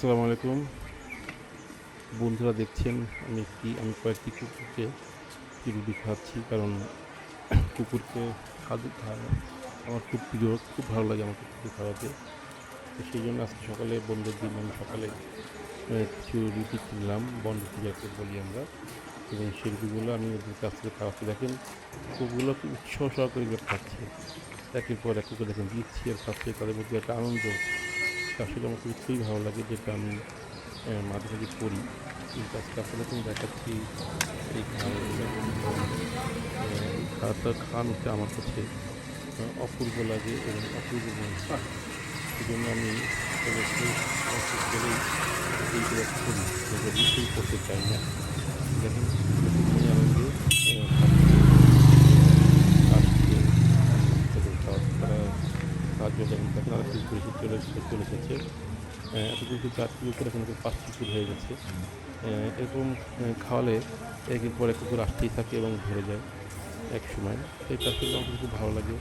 আসসালামু আলাইকুম। বন্ধুরা দেখছেন, আমি একটি, আমি কয়েকটি কুকুরকে রুটি খাওয়াচ্ছি কারণ কুকুরকে খাদ্য খাওয়া আমার খুব প্রিয়, খুব ভালো লাগে আমার কুকুরকে খাওয়াতে। তো সেই জন্য আজকে সকালে, বন্ধের দিন, আমি সকালে কিছু রুটি কিনলাম, বন্ধ যাকে বলি আমরা। এবং সেই রুটিগুলো আমি ওদের কাছ থেকে খাওয়াচ্ছি। দেখেন, কুকুরগুলো খুব উৎসাহ সহকারে খাচ্ছে। একের পর এক কুকুর দেখেন দিচ্ছি আর খাচ্ছে, তাদের মধ্যে একটা আনন্দ। আসলে আমার খুবই খুবই ভালো লাগে, যেটা আমি মাঝে মাঝে করি। কিন্তু আজকে আপনাদের দেখাচ্ছি। এই খাওয়াগুলো খাওয়াটা খাওয়ানোটা আমার কাছে অপূর্ব লাগে এবং অপূর্ব মনে হয় জন্য আমি এইগুলো করি। যেগুলো করতে চাই না খুবই আনন্দে আহ, খাচ্ছে তাদের খাওয়া তারা সাহায্য করেন আর একটু বেশি চলে চলে এসেছে। এত কিন্তু চারটি উপরে এখন কিন্তু পাঁচটি কুকুর হয়ে গেছে। এরকম খাওয়ালে একের পর কুকুর আসতেই থাকে এবং ধরে যায় এক সময়। এটা আসলে আমার খুব ভালো লাগে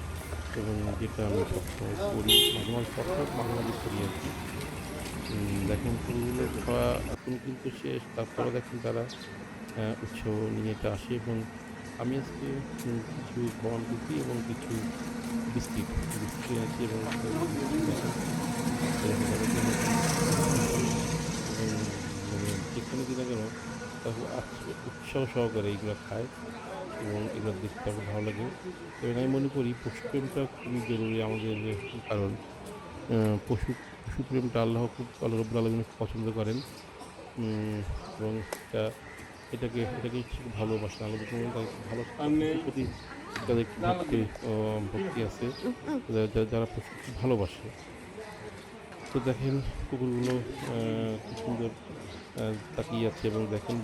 এবং যেটা আমি সবসময় করি, মাঝে মাঝে সবসময় মাঝে মাঝে করি আর কি। দেখেন ফুলগুলো খাওয়া এখন কিন্তু শেষ, তারপরে দেখেন তারা উৎসাহ নিয়ে এটা আসে এবং আমি আজকে কিছু বন কুকি এবং কিছু বিস্কিট বিস্কিট আছে এবং মানে যেখানে দিনা কেন তাহলে আজকে উৎসাহ সহকারে এইগুলো খায় এবং এগুলো দেখতে আমার ভালো লাগে। এবং আমি মনে করি পশুপ্রেমটা খুবই জরুরি আমাদের, কারণ পশু, পশুপ্রেমটা আল্লাহ খুব আল্লাহ রব্বুল আলমিন পছন্দ করেন। এবং এটা এটাকে এটাকে খুব আলামিন তাদের ভালো প্রতি তাদের ভক্তি ভক্তি আছে, যারা- খুব ভালোবাসে। তো দেখেন কুকুরগুলো কি সুন্দর তাকিয়ে আছে এবং দেখেন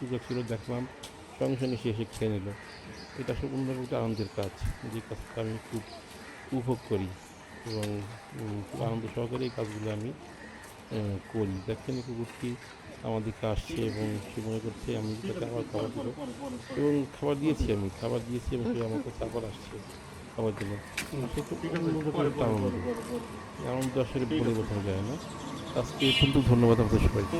কুকুর ছিল, দেখলাম সঙ্গে সঙ্গে সে এসে খেয়ে নিল। এটা আসলে অন্যরকম একটা আনন্দের কাজ, যে কাজটা আমি খুব উপভোগ করি এবং খুব আনন্দ সহকারে এই কাজগুলো আমি করি। দেখেন কুকুরটি আমার দিকে আসছে এবং সে মনে করছে আমি তাকে আবার খাবার দেবো। এবং খাবার দিয়েছি আমি খাবার দিয়েছি এবং সে আমার কাছে আবার আসছে খাবার জন্য। সে খুব আনন্দ আনন্দ আসলে বলে কোথাও যায় না। আজকে কিন্তু ধন্যবাদ আমাদের সবাইকে।